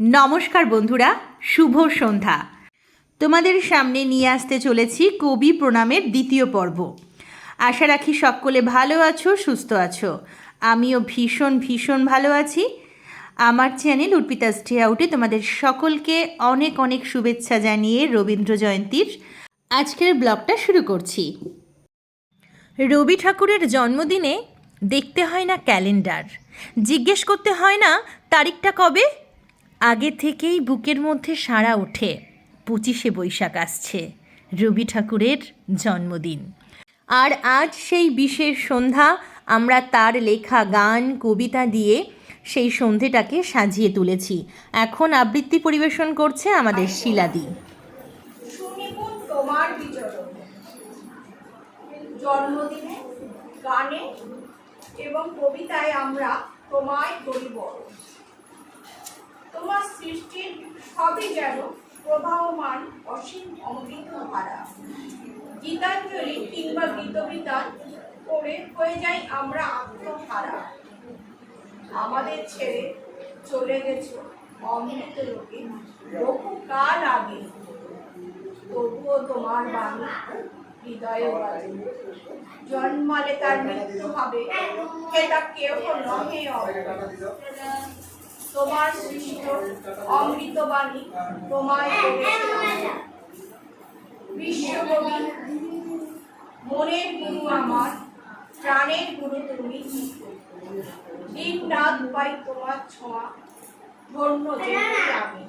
নমস্কার বন্ধুরা, শুভ সন্ধ্যা। তোমাদের সামনে নিয়ে আসতে চলেছি কবি প্রণামের দ্বিতীয় পর্ব। আশা রাখি সকলে ভালো আছো, সুস্থ আছো। আমিও ভীষণ ভীষণ ভালো আছি। আমার চ্যানেল অর্পিতা স্টে আউটে তোমাদের সকলকে অনেক অনেক শুভেচ্ছা জানিয়ে রবীন্দ্র জয়ন্তীর আজকের ব্লগটা শুরু করছি। রবি ঠাকুরের জন্মদিনে দেখতে হয় না ক্যালেন্ডার। জিজ্ঞেস করতে হয় না তারিখটা কবে? আগে থেকেই বুকের মধ্যে সাড়া ওঠে, পঁচিশে বৈশাখ আসছে, রবি ঠাকুরের জন্মদিন। আর আজ সেই বিশেষ সন্ধ্যা, আমরা তার লেখা, গান, কবিতা দিয়ে সেই সন্ধেটাকে সাজিয়ে তুলেছি। এখন আবৃত্তি পরিবেশন করছে আমাদের শিলাদি। তোমার জন্মদিনে, গানে এবং কবিতায় আমরা তোমায় করি বড় তোমার সৃষ্টির সবই যেন প্রবাহমান, অসীম, অমৃত ধারা। গীতাঞ্জলি কিংবা গীতবিতান পড়ে হয়ে যাই আমরা আত্মহারা। আমাদের ছেড়ে চলে গেছো অমৃত লোকে। বহু কাল আগে। তবুও তোমার বাণী হৃদয়ে বাজে জন্মালে তার মৃত্যু হবে। সেটা কেউ নহে অমর। তোমার সৃষ্ট অমৃত বাণী তোমায় বিশ্বকবি মনের গুরু আমার প্রাণের গুরু তুমি দিন রাত পাই তোমার ছোঁয়া ধন্য আমি।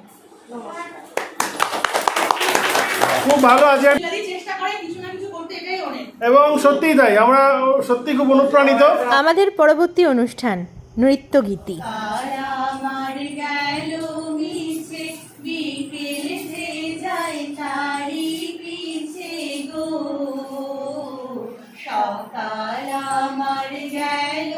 খুব ভালো আছে। চেষ্টা করে কিছু না কিছু করতে এটাই অনেক। এবং সত্যিই তাই আমরা সত্যি খুব অনুপ্রাণিত। আমাদের পরবর্তী অনুষ্ঠান। নৃত্যগীতি। সকাল আমার গেল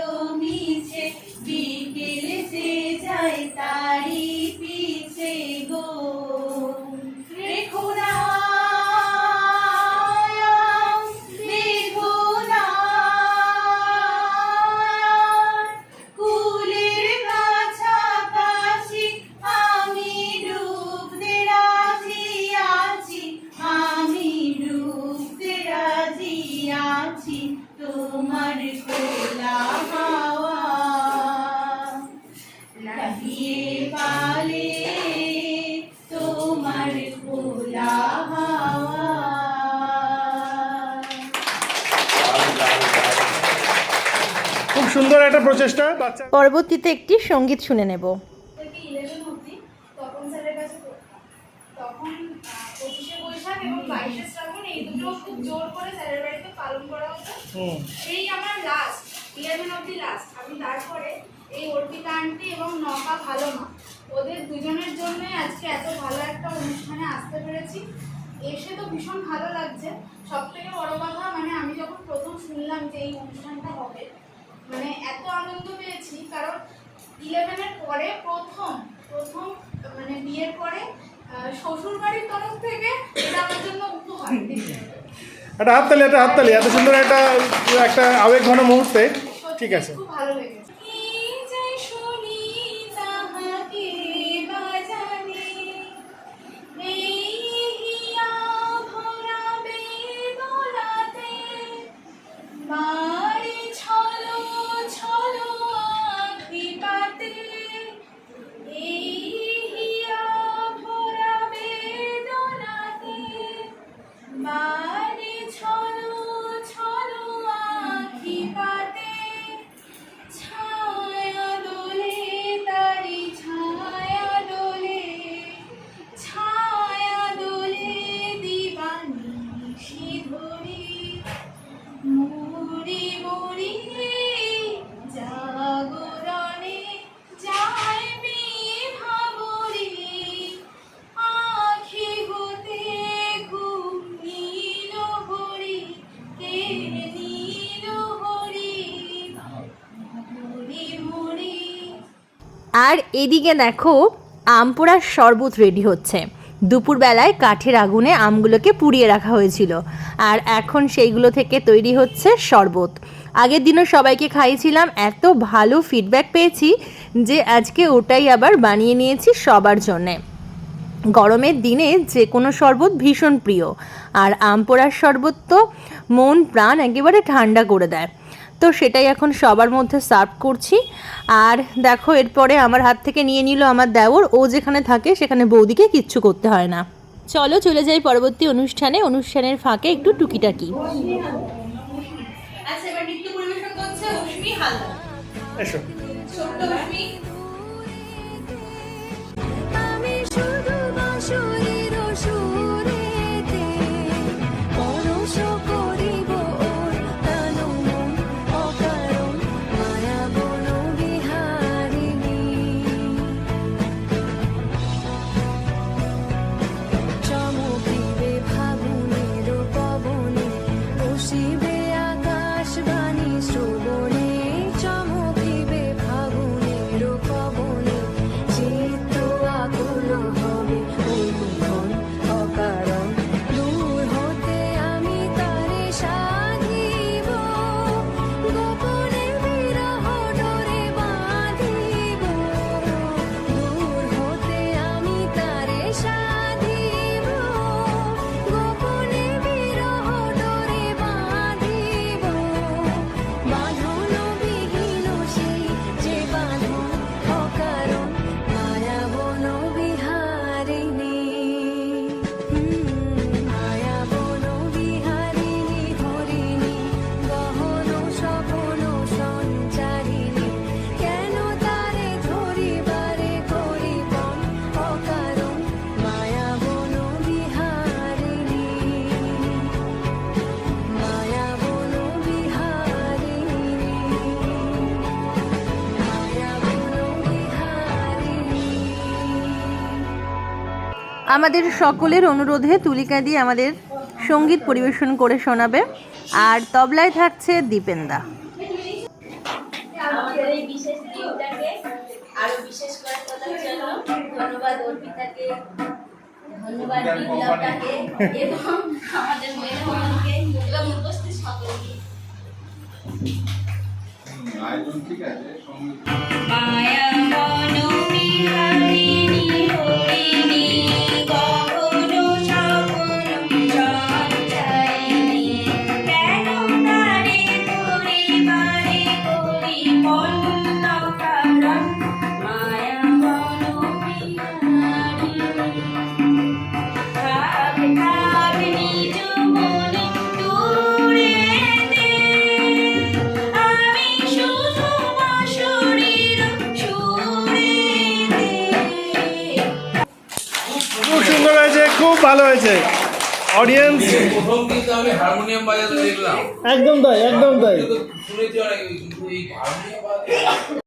বাড়িতে একটি সংগীত শুনে হুম। সেই আমার লাস্ট ইলেভেন অবধি লাস্ট আমি তারপরে এই অর্পিতা আন্টি এবং নকা ভালো মা ওদের দুজনের জন্যই আজকে এত ভালো একটা অনুষ্ঠানে আসতে পেরেছি। এসে তো ভীষণ ভালো লাগছে। সব থেকে বড় কথা মানে আমি যখন প্রথম শুনলাম যে এই অনুষ্ঠানটা হবে মানে এত আনন্দ পেয়েছি কারণ ইলেভেনের পরে প্রথম প্রথম মানে বিয়ের পরে শ্বশুর বাড়ির তরফ থেকে এটা আমার জন্য উপহার। একটা হাততালি একটা হাততালি এত সুন্দর একটা একটা আবেগ ঘন মুহূর্তে ঠিক আছে। খুব ভালো লেগেছে। আর এদিকে দেখো, আম পোড়ার শরবত রেডি হচ্ছে। দুপুরবেলায় কাঠের আগুনে আমগুলোকে পুড়িয়ে রাখা হয়েছিল। আর এখন সেইগুলো থেকে তৈরি হচ্ছে শরবত। আগের দিনও সবাইকে খাইয়েছিলাম, এত ভালো ফিডব্যাক পেয়েছি যে আজকে ওটাই আবার বানিয়ে নিয়েছি সবার জন্যে। গরমের দিনে যে কোনো শরবত ভীষণ প্রিয়। আর আম পোড়ার শরবত তো মন প্রাণ একেবারে ঠান্ডা করে দেয়। তো সেটাই এখন সবার মধ্যে সার্ভ করছি। আর দেখো এরপরে আমার হাত থেকে নিয়ে নিল আমার দেওর। ও যেখানে থাকে সেখানে বৌদিকে কিচ্ছু করতে হয় না। চলো চলে যাই পরবর্তী অনুষ্ঠানে। অনুষ্ঠানের ফাঁকে একটু টুকিটাকি। আচ্ছা এবার নৃত্য পরিবেশন করছে অশ্মি হালদার। এসো। ছোট্ট অশ্মি আমি শুধু বাঁশরীর আমাদের সকলের অনুরোধে তুলিকা দিয়ে আমাদের সংগীত পরিবেশন করে শোনাবে। আর তবলায় থাকছে দীপেন্দা। আমাদের এই বিশেষ দিনটাকে আরও বিশেষ করে তোলার জন্য ধন্যবাদ অর্পিতাকে ধন্যবাদ বিপ্লবটাকে এবং আমাদের মেহমানকে এবং উপস্থিত সকলকে। আয়োজন ঠিক আছে মায়া মন আমি হারমোনিয়াম বাজাতে দেখলাম। একদম তাই একদম তাই। শুনেছি অনেক কিন্তু এই হারমোনিয়াম বাজাতে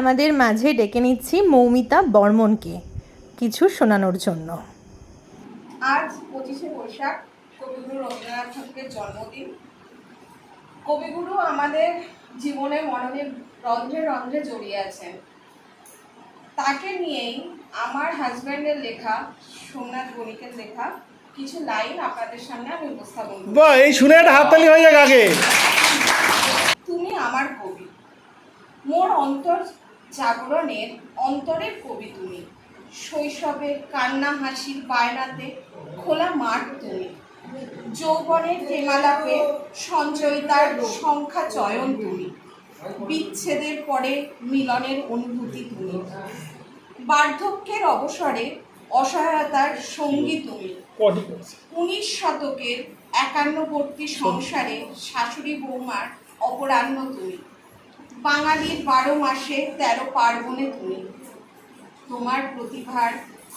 আমাদের মাঝে ডেকে নিচ্ছি মৌমিতা বর্মনকে কিছু শোনানোর জন্য। আজ পঁচিশে বৈশাখ কবিগুরু রবীন্দ্রনাথ ঠাকুরের জন্মদিন। কবিগুরু আমাদের জীবনে মননে রন্ধ্রে রন্ধ্রে জড়িয়ে আছেন। তাকে নিয়েই আমার হাজব্যান্ডের লেখা সোমনাথ বণিকের লেখা কিছু লাইন আপনাদের সামনে আমি উপস্থাপন বাহ এই শুনে একটা হাততালি হয়ে যাক আগে। তুমি আমার কবি। মোর অন্তর জাগরণের অন্তরের কবি তুমি। শৈশবে কান্না হাসির বায়নাতে খোলা মাঠ তুমি। যৌবনের প্রেমালাপে সঞ্চয়িতার সংখ্যা চয়ন তুমি। বিচ্ছেদের পরে মিলনের অনুভূতি তুমি। বার্ধক্যের অবসরে অসহায়তার সঙ্গী তুমি। উনিশ শতকের একান্নবর্তী সংসারে শাশুড়ি বৌমার অপরাহ্ন তুমি। বাঙালির বারো মাসে তেরো পার্বণে তুমি তোমার প্রতিভার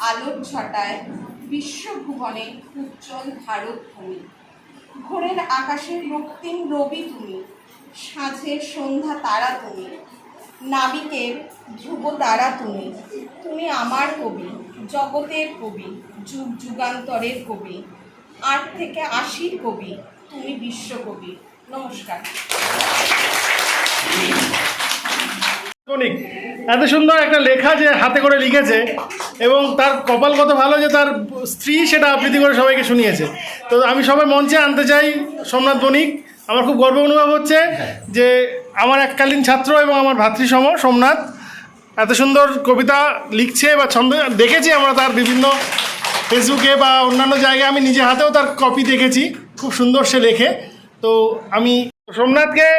আলোর ছটায় বিশ্বভুবনে উজ্জ্বল ভারত ভূমি ভোরের আকাশের রক্তিম রবি তুমি সাঁঝের সন্ধ্যা তারা তুমি নাবিকের ধ্রুব তারা তুমি তুমি আমার কবি, জগতের কবি, যুগ যুগান্তরের কবি। আট থেকে আশির কবি, তুমি বিশ্বকবি নমস্কার। এত সুন্দর একটা লেখা যে হাতে করে লিখেছে এবং তার কপাল কত ভালো যে তার স্ত্রী সেটা আবৃত্তি করে সবাইকে শুনিয়েছে। তো আমি সবাই মঞ্চে আনতে চাই সোমনাথ বণিক। আমার খুব গর্ব অনুভব হচ্ছে যে আমার এককালীন ছাত্র এবং আমার ভাতৃসম সোমনাথ এত সুন্দর কবিতা লিখছে বা ছন্দ দেখেছি আমরা তার বিভিন্ন ফেসবুকে বা অন্যান্য জায়গায়। আমি নিজে হাতেও তার কপি দেখেছি। খুব সুন্দর সে লেখে। তো আমি সোমনাথকে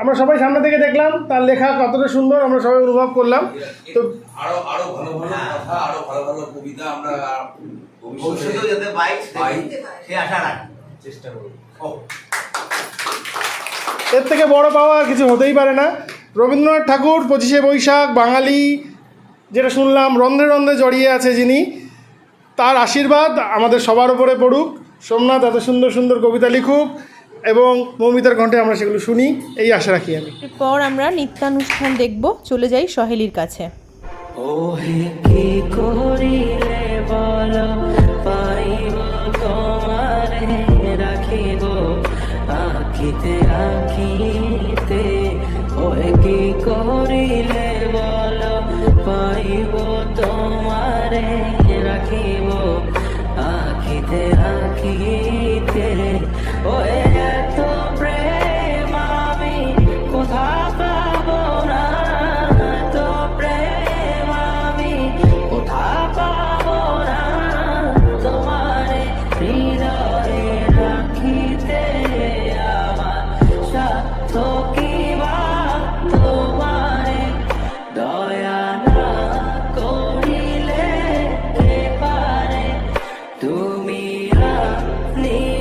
আমরা সবাই সামনে থেকে দেখলাম তার লেখা কতটা সুন্দর আমরা সবাই অনুভব করলাম। তো আরও আরও ভালো ভালো কথা আরও ভালো ভালো কবিতা আমরা ভবিষ্যতেও যাতে পাই পাই। সে আশা রাখি। চেষ্টা করব। এর থেকে বড় পাওয়া আর কিছু হতেই পারে না। রবীন্দ্রনাথ ঠাকুর পঁচিশে বৈশাখ বাঙালি যেটা শুনলাম রন্ধ্রে রন্ধ্রে জড়িয়ে আছে যিনি তার আশীর্বাদ আমাদের সবার উপরে পড়ুক। সোমনাথ এত সুন্দর সুন্দর কবিতা লিখুক। এবং মৌমিতার কণ্ঠে আমরা সেগুলো শুনি এই আশা রাখি আমি। এরপর আমরা নিত্যানুষ্ঠান দেখব চলে যাই সহেলির কাছে। ওহে কি করিলে বল পাইব তোমারে রাখিব আখিতে ওহে কি করিলে বল পাইব তোমারে রাখিব আখিতে আখিতে ওহে তুমি আপনি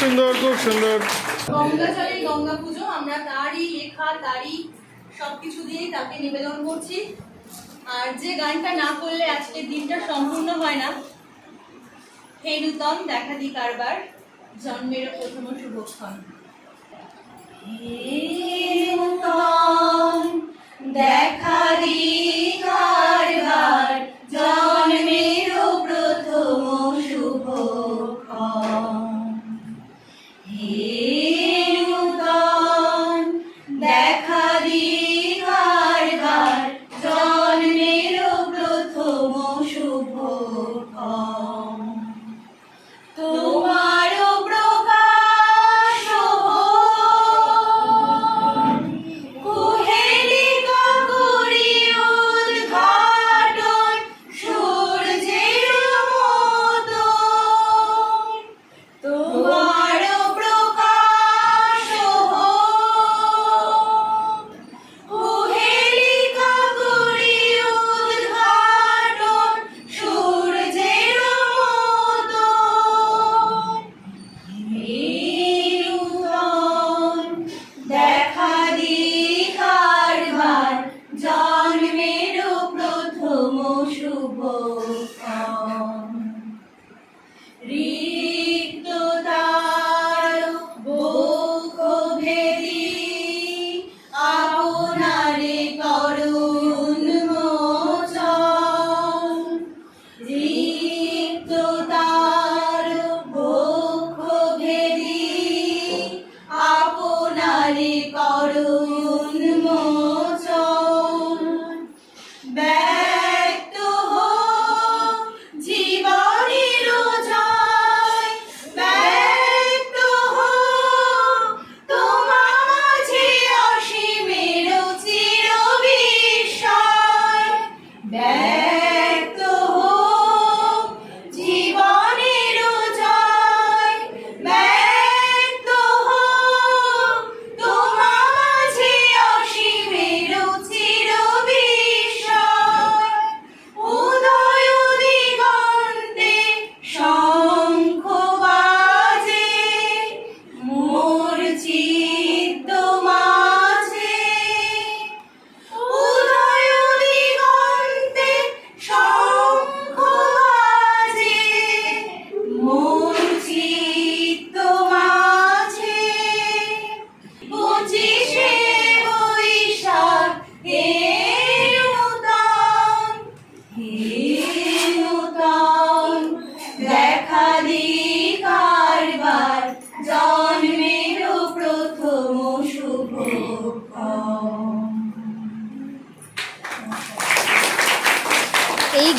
সুন্দর, খুব সুন্দর। গঙ্গা পুজো আমরা তারই লেখা, তারই সবকিছু দিয়েই তাকে নিবেদন করছি। আর যে গানটা না করলে আজকের দিনটা সম্পূর্ণ হয় না দেখা দি কারবার, জন্মের প্রথম শুভক্ষণ। দেখা দি কারবার, জন্মের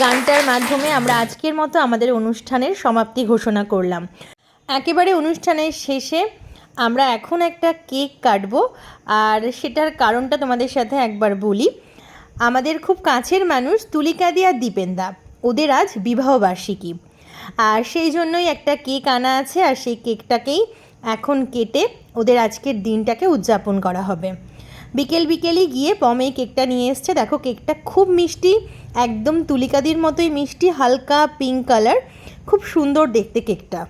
গানটার মাধ্যমে আমরা আজকের মতো আমাদের অনুষ্ঠানের সমাপ্তি ঘোষণা করলাম। একেবারে অনুষ্ঠানের শেষে আমরা এখন একটা কেক কাটবো, আর সেটার কারণটা তোমাদের সাথে একবার বলি। আমাদের খুব কাছের মানুষ তুলিকাদি আর দীপেন্দা, ওদের আজ বিবাহবার্ষিকী। আর সেই জন্যই একটা কেক আনা আছে, আর সেই কেকটাকেই এখন কেটে ওদের আজকের দিনটাকে উদযাপন করা হবে। বিকেল বিকেলই গিয়ে পম কেকটা নিয়ে এসছে। দেখো, কেকটা খুব মিষ্টি, একদম তুলিকাদির মতোই মিষ্টি, হালকা পিঙ্ক কালার খুব সুন্দর দেখতে কেকটা।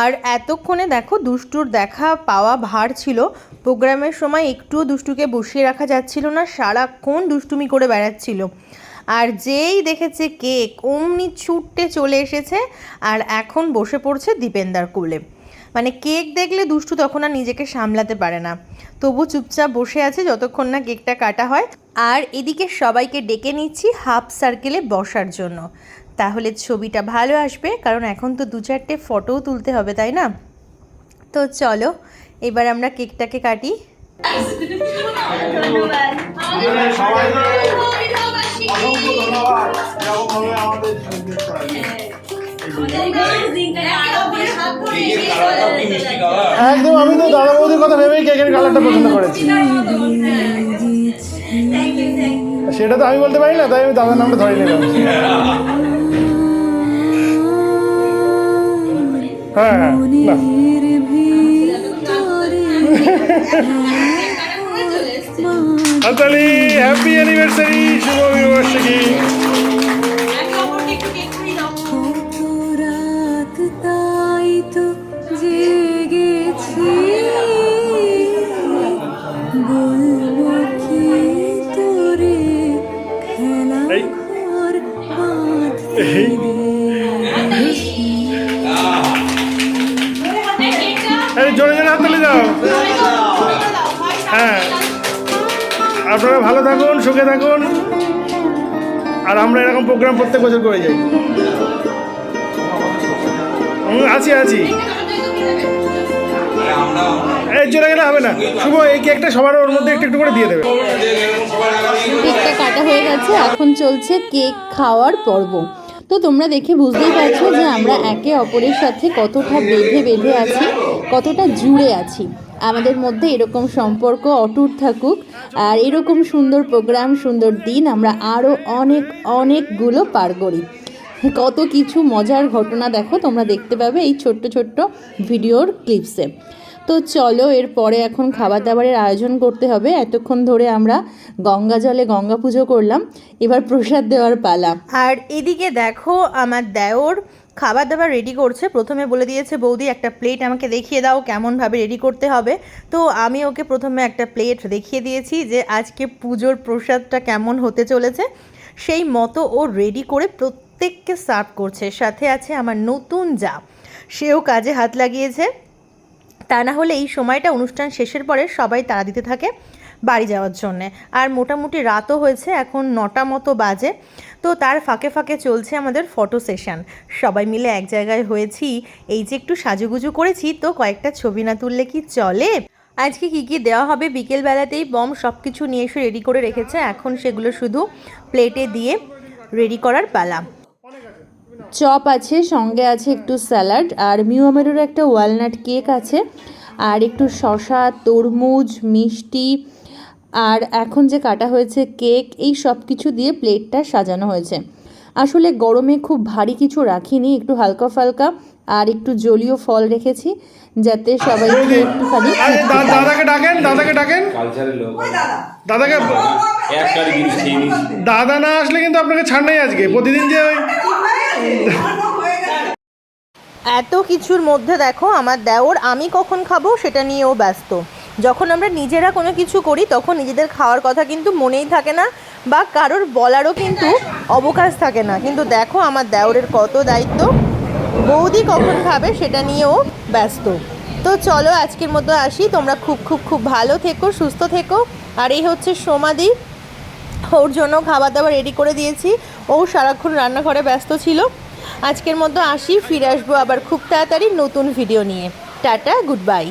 আর এতক্ষণে দেখো, দুষ্টুর দেখা পাওয়া ভার ছিল। প্রোগ্রামের সময় একটুও দুষ্টুকে বসিয়ে রাখা যাচ্ছিল না, সারাক্ষণ দুষ্টুমি করে বেড়াচ্ছিল। আর যেই দেখেছে কেক, অমনি ছুটতে চলে এসেছে, আর এখন বসে পড়ছে দীপেন্দার কোলে। মানে কেক দেখলে দুষ্টু তখন আর নিজেকে সামলাতে পারে না। তবু চুপচাপ বসে আছে যতক্ষণ না কেকটা কাটা হয়। আর এদিকে সবাইকে ডেকে নিচ্ছি হাফ সার্কেলে বসার জন্য। তাহলে ছবিটা ভালো আসবে কারণ এখন তো দু চারটে ফটোও তুলতে হবে তাই না? তো চলো এবার আমরা কেকটাকে কাটি। একদম আমি তো দাদা বৌদির কথা ভেবেই কেকের কালারটা পছন্দ করেছি। সেটা তো আমি বলতে পারি না তাই আমি দাদার নামটা ধরে নিলাম। হ্যাঁ হ্যাঁ না হ্যাপি অ্যানিভার্সারি শুভ বিবার্ষিকী জোরে জোরে যাও। হ্যাঁ। আপনারা ভালো থাকুন সুখে থাকুন। আর আমরা এরকম প্রোগ্রাম প্রত্যেক বছর করে যাই। হুম, আছি আছি। এই চলে গেলে হবে না। শুভ এই কেকটা সবার ওর মধ্যে একটু একটু করে দিয়ে দেবে। কেকটা কাটা হয়ে গেছে এখন চলছে কেক খাওয়ার পর্ব। তো তোমরা দেখে বুঝতেই পারছ যে আমরা একে অপরের সাথে কতটা বেঁধে বেঁধে আছি, কতটা জুড়ে আছি। আমাদের মধ্যে এরকম সম্পর্ক অটুট থাকুক, আর এরকম সুন্দর প্রোগ্রাম, সুন্দর দিন আমরা আরও অনেক, অনেকগুলো পার করি। কত কিছু মজার ঘটনা দেখো, তোমরা দেখতে পাবে এই ছোট্ট ছোট্ট ভিডিওর ক্লিপসে তো চলো, এরপরে এখন খাবার দাবারের আয়োজন করতে হবে। এতক্ষণ ধরে আমরা গঙ্গা জলে গঙ্গা পুজো করলাম। এবার প্রসাদ দেওয়ার পালা। আর এদিকে দেখো, আমার দেওর খাবার দাবার রেডি করছে। প্রথমে বলে দিয়েছে, বৌদি, একটা প্লেট আমাকে দেখিয়ে দাও, কেমনভাবে রেডি করতে হবে। তো আমি ওকে প্রথমে একটা প্লেট দেখিয়ে দিয়েছি যে, আজকে পুজোর প্রসাদটা কেমন হতে চলেছে। সেই মতো ও রেডি করে প্রত্যেককে সার্ভ করছে। সাথে আছে আমার নতুন যা। সেও কাজে হাত লাগিয়েছে। তা না হলে এই সময়টা অনুষ্ঠান শেষের পরে সবাই তাড়া দিতে থাকে বাড়ি যাওয়ার জন্যে। আর মোটামুটি রাতও হয়েছে, এখন নটা মতো বাজে। তো তার ফাঁকে ফাঁকে চলছে আমাদের ফটো সেশন। সবাই মিলে এক জায়গায় হয়েছি। এই যে একটু সাজুগুজু করেছি, তো কয়েকটা ছবি না তুললে কি চলে? আজকে কি কি দেওয়া হবে? বিকেলবেলাতেই বম সব কিছু নিয়ে এসে রেডি করে রেখেছে। এখন সেগুলো শুধু প্লেটে দিয়ে রেডি করার পালা। চপ আছে সঙ্গে আছে একটু স্যালাড আর মিউমেরোর একটা ওয়ালনাট কেক আছে আর একটু শশা তরমুজ মিষ্টি আর এখন যে কাটা হয়েছে কেক এই সব কিছু দিয়ে প্লেটটা সাজানো হয়েছে। আসলে গরমে খুব ভারী কিছু রাখিনি একটু হালকা ফালকা আর একটু জলীয় ফল রেখেছি যাতে সবাই একটুখানি। দাদাকে ডাকেন দাদাকে ডাকেন। দাদাকে দাদা না আসলে কিন্তু আপনাকে ছাড় নেই আজকে। প্রতিদিন যে ওই এত কিছুর মধ্যে দেখো, আমার দেওর আমি কখন খাব সেটা নিয়েও ব্যস্ত। যখন আমরা নিজেরা কোনো কিছু করি, তখন নিজেদের খাওয়ার কথা কিন্তু মনেই থাকে না বা কারোর বলারও কিন্তু অবকাশ থাকে না। কিন্তু দেখো, আমার দেওরের কত দায়িত্ব। বৌদি কখন খাবে সেটা নিয়েও ব্যস্ত। তো চলো, আজকের মতো আসি। তোমরা খুব খুব খুব ভালো থেকো, সুস্থ থেকো। আর এই হচ্ছে সোমাদি। ওর জন্য খাবার দাবার রেডি করে দিয়েছি। ও সারাক্ষণ রান্নাঘরে ব্যস্ত ছিল। আজকের মতো আসি, ফিরে আসব আবার খুব তাড়াতাড়ি নতুন ভিডিও নিয়ে। Tata good bye